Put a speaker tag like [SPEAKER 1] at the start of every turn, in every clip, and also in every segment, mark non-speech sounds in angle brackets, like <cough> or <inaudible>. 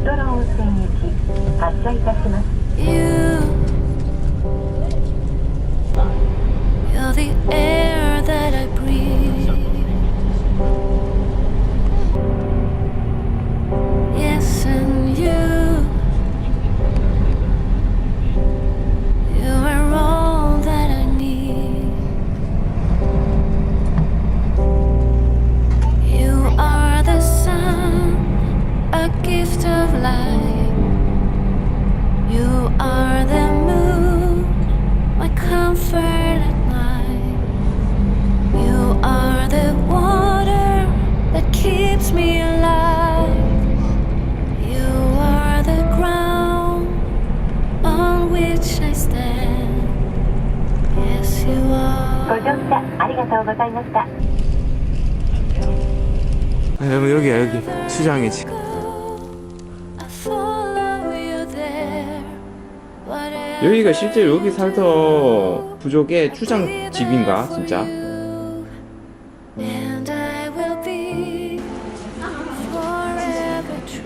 [SPEAKER 1] ウトロ温泉行き発車いたします
[SPEAKER 2] You, you're the air that I breathe.
[SPEAKER 1] とうございました
[SPEAKER 3] 아, 여러분 여기야 여기 수장이지
[SPEAKER 2] I follow you there. Whatever
[SPEAKER 3] 여기가 실제로 여기 살던 부족의 추장 집인가 진짜
[SPEAKER 2] And I will be forever true.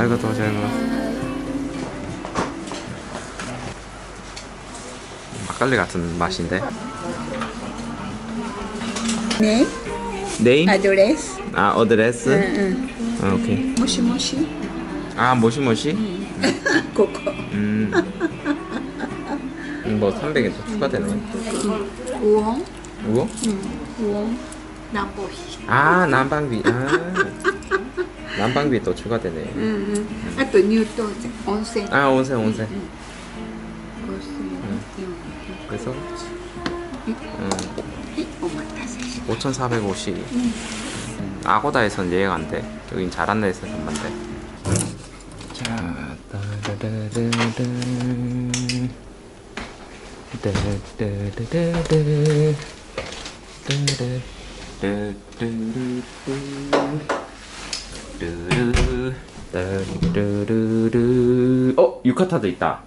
[SPEAKER 3] 아이고 고자이마스 막걸리 같은 맛인데
[SPEAKER 4] 네.
[SPEAKER 3] 네임?
[SPEAKER 4] Address.
[SPEAKER 3] 아, 어드레스?
[SPEAKER 4] 응, 응.
[SPEAKER 3] 아, 오케이.
[SPEAKER 4] 모시모시.
[SPEAKER 3] 아, 모시모시? <laughs>
[SPEAKER 4] 고고.
[SPEAKER 3] 음. 뭐 300에 더 추가되는 거
[SPEAKER 4] 우엉?
[SPEAKER 3] 우엉?
[SPEAKER 4] 우엉. 남보히.
[SPEAKER 3] 아, 난방비. 아. 난방비 또 추가되네.
[SPEAKER 4] 응, 응. 아, 또 뉴토 온센.
[SPEAKER 3] 아, 온센, 온센.
[SPEAKER 4] 응, 응.
[SPEAKER 3] 그래서 음. 5,450. 음. 아고다에선 예약 안 돼. 여긴 자란다에서 전만 돼. 자, 따라라라라. 따라라라라. 따라라라라. 어, 유카타도 있다.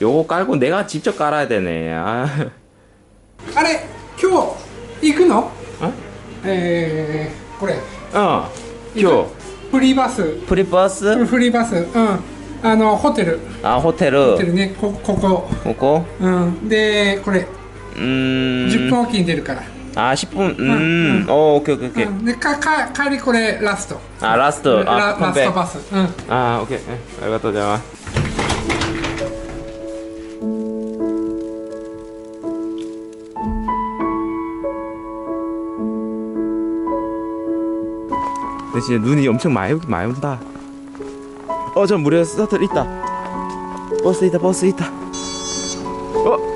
[SPEAKER 3] 요거 깔고 내가 직접 깔아야 되네 아.
[SPEAKER 5] あれ今日行くの
[SPEAKER 3] あ
[SPEAKER 5] えー、これ
[SPEAKER 3] 어, 교,
[SPEAKER 5] フリーバス
[SPEAKER 3] 프리버스,
[SPEAKER 5] フリーバスうんあのホテル
[SPEAKER 3] 아
[SPEAKER 5] ホ
[SPEAKER 3] 호텔,
[SPEAKER 5] テルねこここ
[SPEAKER 3] 오고,
[SPEAKER 5] うんでこれ
[SPEAKER 3] 음,
[SPEAKER 5] 10分おきに出るから、
[SPEAKER 3] 아 10분, 음, 어, 오케이 오케이 오케이,
[SPEAKER 5] うん、でかか帰りこれラスト
[SPEAKER 3] 아 라스트,
[SPEAKER 5] ラ
[SPEAKER 3] 아
[SPEAKER 5] ラス
[SPEAKER 3] 컴백,
[SPEAKER 5] トバスうん
[SPEAKER 3] 아 오케이, 예, 알겠다 자. 근데 진짜 눈이 엄청 많이 많이 온다. 어, 저 무료 스타트 있다. 버스 있다, 버스 있다. 어,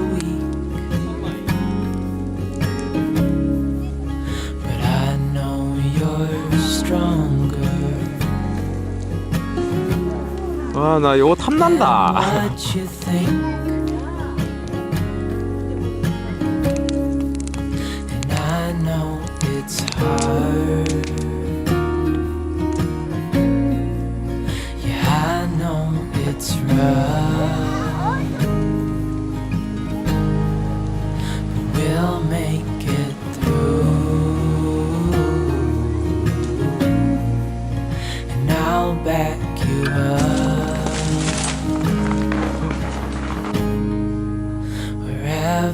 [SPEAKER 3] 아, 나 이거 탐난다. <laughs>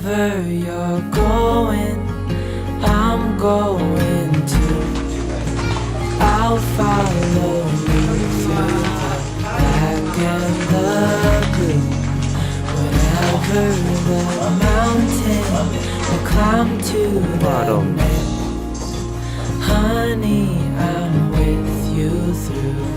[SPEAKER 6] Wherever you're going, I'm going to. I'll follow you through the black and the blue. Whatever the mountain, we'll climb to the
[SPEAKER 3] Bottom.
[SPEAKER 6] next. Honey, I'm
[SPEAKER 7] with you 오.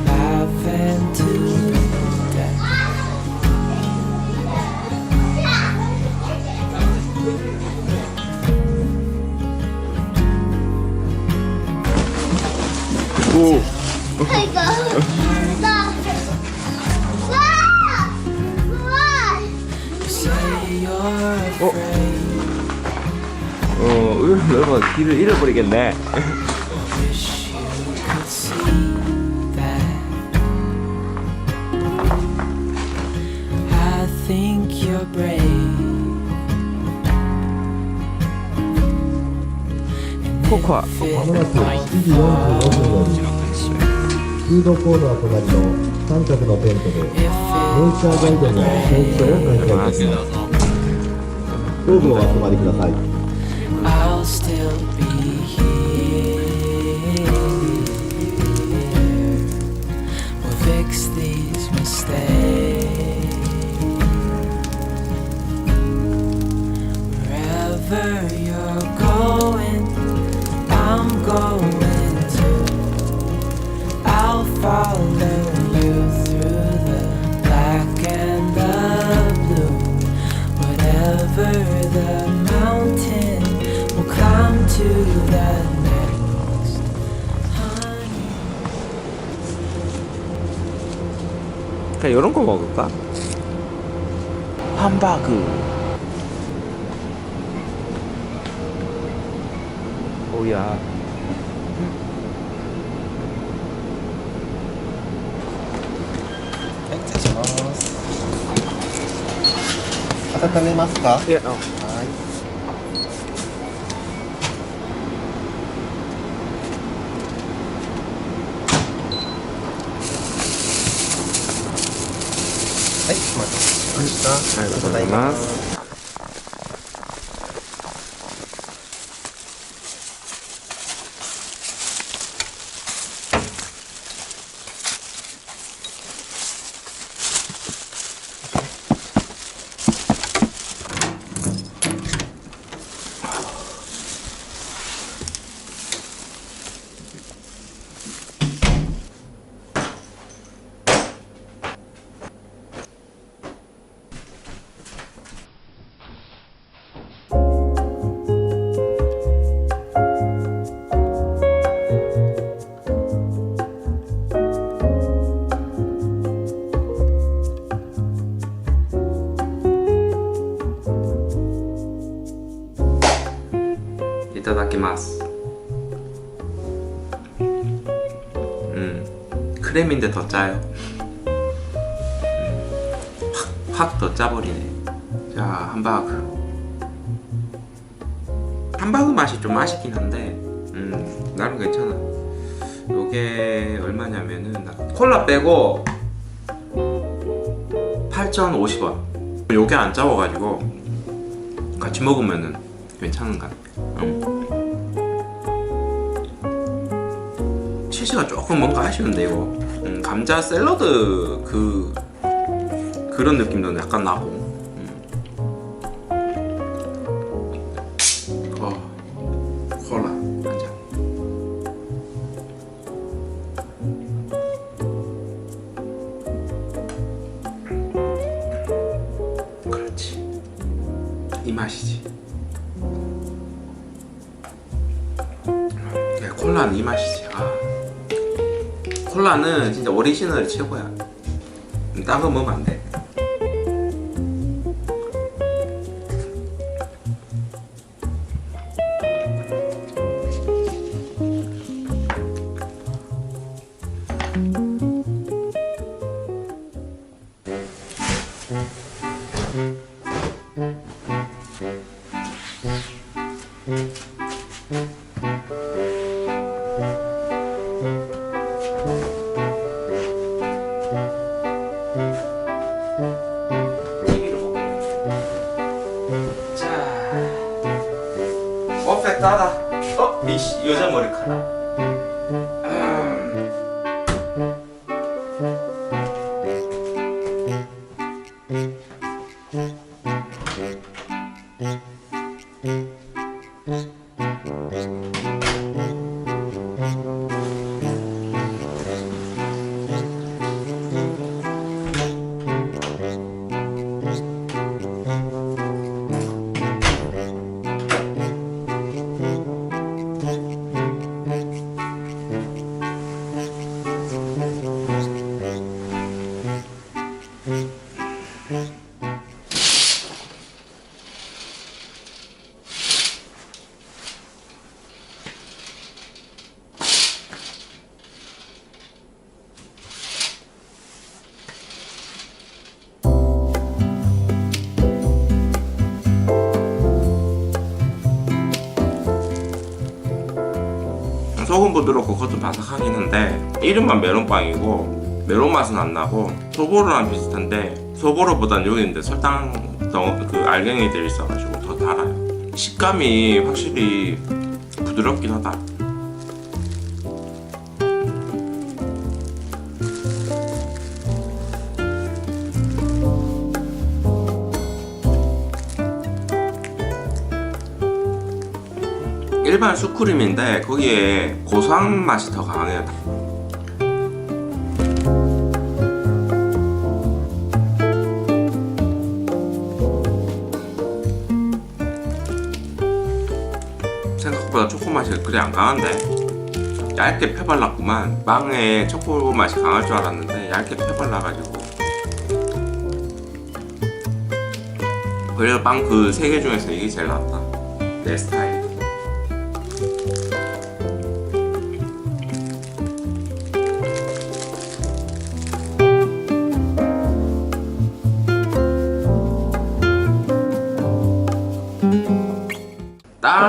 [SPEAKER 3] 어, 여러분 길을 잃어버리겠네.
[SPEAKER 7] Wish you could see that. I think you're brave.
[SPEAKER 3] 코코아.
[SPEAKER 6] フードコーナー隣の3着のテントでネイチャーガイドの選手を開催いたします。どうぞお集りください。
[SPEAKER 3] 그냥 이런 거 먹을까? 함바그. 오야.
[SPEAKER 6] 温めますか
[SPEAKER 3] 예, 어. ありがとうございます。 크림인데 더 짜요. 음, 확더 짜버리네. 자 함바그 함바그 맛이 좀 맛있긴 한데 음 나름 괜찮아. 요게 얼마냐면은 콜라 빼고 8,050원. 요게 안 짜워가지고 같이 먹으면은 괜찮은 것 같아. 음. 치즈가 조금 뭔가 아쉬운데 이거 음, 감자 샐러드 그 그런 느낌도 약간 나고. 음. 어 콜라. 한잔 그렇지. 이 맛이지. 네, 콜라는 이 맛이지. 아. 콜라는 진짜 오리지널 최고야. 딴거 먹으면 안 돼. 퍼펙트하다. 어, 이씨 여자 머리카락. 부드럽고 겉은 바삭하긴 한데 이름만 메론빵이고 메론 맛은 안 나고 소보로랑 비슷한데 소보로보단 여기 있는데 설탕 덩- 그 알갱이들이 있어가지고 더 달아요. 식감이 확실히 부드럽긴 하다 일반 슈크림인데 거기에 고소한 맛이 더 강해요. 생각보다 초코 맛이 그리 안 강한데 얇게 펴발랐구만. 빵에 초코 맛이 강할 줄 알았는데 얇게 펴발라가지고. 그래도 빵그 세 개 중에서 이게 제일 낫다. 내 스타일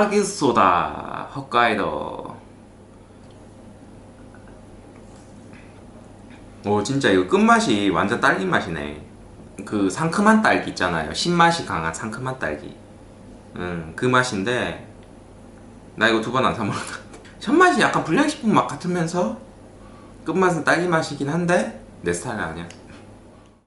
[SPEAKER 3] 딸기 소다 홋카이도. 오 진짜 이거 끝맛이 완전 딸기 맛이네. 그 상큼한 딸기 있잖아요. 신맛이 강한 상큼한 딸기. 응그 맛인데 나 이거 두 번 안 사 먹을 것 같아 첫 맛이 약간 불량식품 맛 같으면서 끝맛은 딸기 맛이긴 한데 내 스타일 아니야